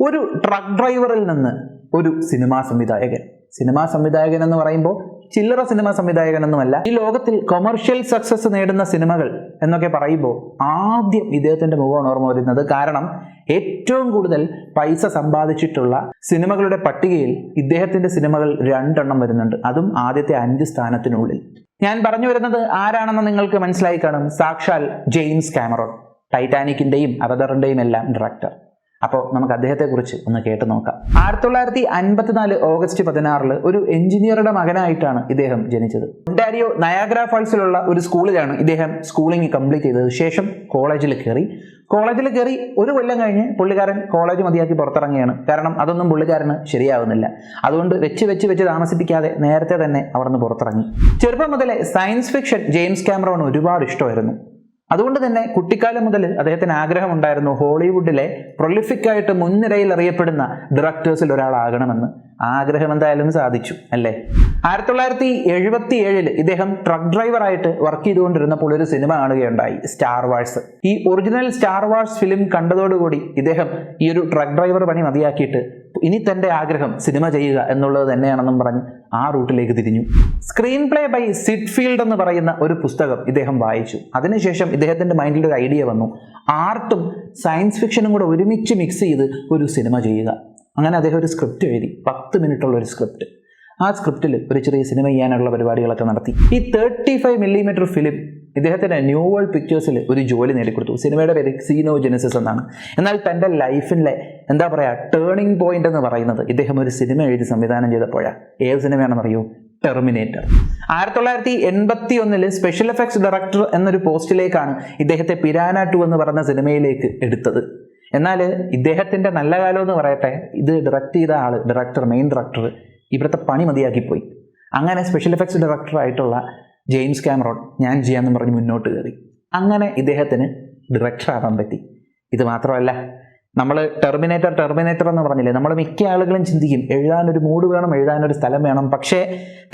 ഒരു ട്രക്ക് ഡ്രൈവറിൽ നിന്ന് ഒരു സിനിമാ സംവിധായകൻ. സിനിമാ സംവിധായകൻ എന്ന് പറയുമ്പോൾ ചില്ലറ സിനിമാ സംവിധായകനൊന്നുമല്ല ഈ ലോകത്തിൽ കൊമേർഷ്യൽ സക്സസ് നേടുന്ന സിനിമകൾ എന്നൊക്കെ പറയുമ്പോൾ ആദ്യം ഇദ്ദേഹത്തിന്റെ മുഖമാണ് ഓർമ്മ വരുന്നത്. കാരണം ഏറ്റവും കൂടുതൽ പൈസ സമ്പാദിച്ചിട്ടുള്ള സിനിമകളുടെ പട്ടികയിൽ ഇദ്ദേഹത്തിന്റെ സിനിമകൾ രണ്ടെണ്ണം വരുന്നുണ്ട്. അതും ആദ്യത്തെ അഞ്ച് സ്ഥാനത്തിനുള്ളിൽ. ഞാൻ പറഞ്ഞു വരുന്നത് ആരാണെന്ന് നിങ്ങൾക്ക് മനസ്സിലായി കാണും. സാക്ഷാൽ ജെയിംസ് കാമറോൺ. ടൈറ്റാനിക്കിന്റെയും അറദറിന്റെയും എല്ലാം ഡയറക്ടർ അപ്പോൾ നമുക്ക് അദ്ദേഹത്തെക്കുറിച്ച് ഒന്ന് കേട്ട് നോക്കാം. ആയിരത്തി തൊള്ളായിരത്തി അൻപത്തിനാല് ഓഗസ്റ്റ് പതിനാറിൽ ഒരു എഞ്ചിനീയറുടെ മകനായിട്ടാണ് ഇദ്ദേഹം ജനിച്ചത്. ഒണ്ടാരിയോ നയാഗ്ര ഫാൾസിലുള്ള ഒരു സ്കൂളിലാണ് ഇദ്ദേഹം സ്കൂളിംഗ് കംപ്ലീറ്റ് ചെയ്തത്. ശേഷം കോളേജിൽ കയറി കോളേജിൽ കയറി ഒരു കൊല്ലം കഴിഞ്ഞ് പുള്ളിക്കാരൻ കോളേജ് മതിയാക്കി പുറത്തിറങ്ങുകയാണ്. കാരണം അതൊന്നും പുള്ളിക്കാരന് ശരിയാവുന്നില്ല. അതുകൊണ്ട് വെച്ച് വെച്ച് വെച്ച് താമസിപ്പിക്കാതെ നേരത്തെ തന്നെ അവിടുന്ന് പുറത്തിറങ്ങി. ചെറുപ്പം മുതലേ സയൻസ് ഫിക്ഷൻ ജെയിംസ് ക്യാമറോൺ ഒരുപാട് ഇഷ്ടമായിരുന്നു. അതുകൊണ്ട് തന്നെ കുട്ടിക്കാലം മുതൽ അദ്ദേഹത്തിന് ആഗ്രഹമുണ്ടായിരുന്നു ഹോളിവുഡിലെ പ്രൊലിഫിക് ആയിട്ട് മുൻനിരയിൽ അറിയപ്പെടുന്ന ഡയറക്ടേഴ്സിൽ ഒരാളാകണമെന്ന്. ആഗ്രഹം എന്തായാലും സാധിച്ചു അല്ലേ? ആയിരത്തി തൊള്ളായിരത്തി എഴുപത്തി ഏഴിൽ ഇദ്ദേഹം ട്രക്ക് ഡ്രൈവറായിട്ട് വർക്ക് ചെയ്തുകൊണ്ടിരുന്നപ്പോൾ ഒരു സിനിമ കാണുകയുണ്ടായി സ്റ്റാർ വാഴ്സ് ഈ ഒറിജിനൽ സ്റ്റാർ വാഴ്സ് ഫിലിം കണ്ടതോടുകൂടി ഇദ്ദേഹം ഈ ഒരു ട്രക്ക് ഡ്രൈവർ പണി മതിയാക്കിയിട്ട് ഇനി തന്റെ ആഗ്രഹം സിനിമ ചെയ്യുക എന്നുള്ളത് തന്നെയാണെന്നും പറഞ്ഞ് ആ റൂട്ടിലേക്ക് തിരിഞ്ഞു. സ്ക്രീൻ പ്ലേ ബൈ സിഡ്ഫീൽഡ് എന്ന് പറയുന്ന ഒരു പുസ്തകം ഇദ്ദേഹം വായിച്ചു. അതിനുശേഷം ഇദ്ദേഹത്തിന്റെ മൈൻഡിൽ ഒരു ഐഡിയ വന്നു. ആർട്ടും സയൻസ് ഫിക്ഷനും കൂടെ ഒരുമിച്ച് മിക്സ് ചെയ്ത് ഒരു സിനിമ ചെയ്യുക. അങ്ങനെ അദ്ദേഹം ഒരു സ്ക്രിപ്റ്റ് എഴുതി. പത്ത് മിനിറ്റുള്ള ഒരു സ്ക്രിപ്റ്റ്. ആ സ്ക്രിപ്റ്റിൽ ഒരു ചെറിയ സിനിമ ചെയ്യാനുള്ള പരിപാടികളൊക്കെ നടത്തി. ഈ തേർട്ടി ഫൈവ് മില്ലിമീറ്റർ ഫിലിം ഇദ്ദേഹത്തിന് ന്യൂ വേൾഡ് പിക്ചേഴ്സിൽ ഒരു ജോലി നേടിക്കൊടുത്തു. സിനിമയുടെ പേര് സീനോ ജെനസിസ് എന്നാണ്. എന്നാൽ തന്റെ ലൈഫിലെ എന്താ പറയുക ടേണിംഗ് പോയിന്റ് എന്ന് പറയുന്നത് ഇദ്ദേഹം ഒരു സിനിമ എഴുതി സംവിധാനം ചെയ്തപ്പോഴാണ് ഏത് സിനിമയാണെന്നറിയോ? ടെർമിനേറ്റർ ആയിരത്തി തൊള്ളായിരത്തി എൺപത്തി ഒന്നിൽ സ്പെഷ്യൽ എഫക്ട്സ് ഡയറക്ടർ എന്നൊരു പോസ്റ്റിലേക്കാണ് ഇദ്ദേഹത്തെ പിരാന ടു എന്ന് പറഞ്ഞ സിനിമയിലേക്ക് എടുത്തത്. എന്നാൽ ഇദ്ദേഹത്തിന്റെ നല്ല കാലം എന്ന് പറയട്ടെ ഇത് ഡയറക്റ്റ് ചെയ്ത ആൾ ഡയറക്ടർ മെയിൻ ഡയറക്ടർ ഇവിടുത്തെ പണി മതിയാക്കിപ്പോയി. അങ്ങനെ സ്പെഷ്യൽ എഫക്ട്സ് ഡയറക്ടർ ആയിട്ടുള്ള ജെയിംസ് ക്യാമറോൺ ഞാൻ ചെയ്യാമെന്ന് പറഞ്ഞ് മുന്നോട്ട് കയറി. അങ്ങനെ ഇദ്ദേഹത്തിന് ഡയറക്ടർ പറ്റി. ഇത് മാത്രമല്ല നമ്മൾ ടെർമിനേറ്റർ ടെർമിനേറ്റർ എന്ന് പറഞ്ഞില്ലേ നമ്മൾ മിക്ക ആളുകളും ചിന്തിക്കും എഴുതാനൊരു മൂഡ് വേണം എഴുതാനൊരു സ്ഥലം വേണം. പക്ഷേ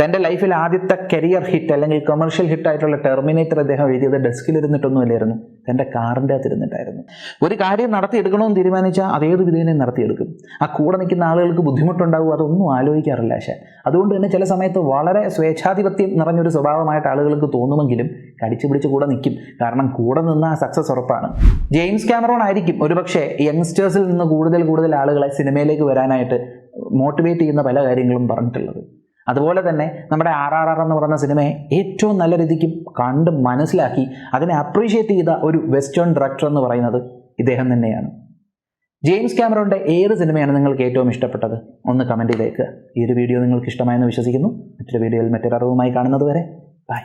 തന്റെ ലൈഫിൽ ആദ്യത്തെ കരിയർ ഹിറ്റ് അല്ലെങ്കിൽ കൊമേഴ്ഷ്യൽ ഹിറ്റ് ആയിട്ടുള്ള ടെർമിനേറ്റർ അദ്ദേഹം എഴുതിയത് ഡെസ്കിലിരുന്നിട്ടൊന്നുമില്ലായിരുന്നു തന്റെ കാറിന്റെ അകത്ത് ഇരുന്നിട്ടായിരുന്നു ഒരു കാര്യം നടത്തിയെടുക്കണമെന്ന് തീരുമാനിച്ചാൽ അതേത് വിധേനെ നടത്തിയെടുക്കും. ആ കൂടെ നിൽക്കുന്ന ആളുകൾക്ക് ബുദ്ധിമുട്ടുണ്ടാവും? അതൊന്നും ആലോചിക്കാറില്ല പക്ഷേ അതുകൊണ്ട് തന്നെ ചില സമയത്ത് വളരെ സ്വേച്ഛാധിപത്യം നിറഞ്ഞൊരു സ്വഭാവമായിട്ട് ആളുകൾക്ക് തോന്നുമെങ്കിലും കടിച്ചു പിടിച്ച് കൂടെ നിൽക്കും. കാരണം കൂടെ നിന്ന് ആ സക്സസ് ഉറപ്പാണ്. ജെയിംസ് ക്യാമറോൺ ആയിരിക്കും ഒരുപക്ഷെ യങ്സ്റ്റേഴ്സിൽ നിന്ന് കൂടുതൽ കൂടുതൽ ആളുകളെ സിനിമയിലേക്ക് വരാനായിട്ട് മോട്ടിവേറ്റ് ചെയ്യുന്ന പല കാര്യങ്ങളും പറഞ്ഞിട്ടുള്ളത്. അതുപോലെ തന്നെ നമ്മുടെ ആർ ആർ ആർ എന്ന് പറയുന്ന സിനിമയെ ഏറ്റവും നല്ല രീതിക്ക് കണ്ട് മനസ്സിലാക്കി അതിനെ അപ്രീഷിയേറ്റ് ചെയ്ത ഒരു വെസ്റ്റേൺ ഡയറക്ടർ എന്ന് പറയുന്നത് ഇദ്ദേഹം തന്നെയാണ്. ജെയിംസ് ക്യാമറോന്റെ ഏത് സിനിമയാണ് നിങ്ങൾക്ക് ഏറ്റവും ഇഷ്ടപ്പെട്ടത്? ഒന്ന് കമന്റ് ചെയ്തേക്കുക ഈ ഒരു വീഡിയോ നിങ്ങൾക്ക് ഇഷ്ടമായെന്ന് വിശ്വസിക്കുന്നു. മറ്റൊരു വീഡിയോയിൽ മറ്റൊരറിവുമായി കാണുന്നത് വരെ. ബൈ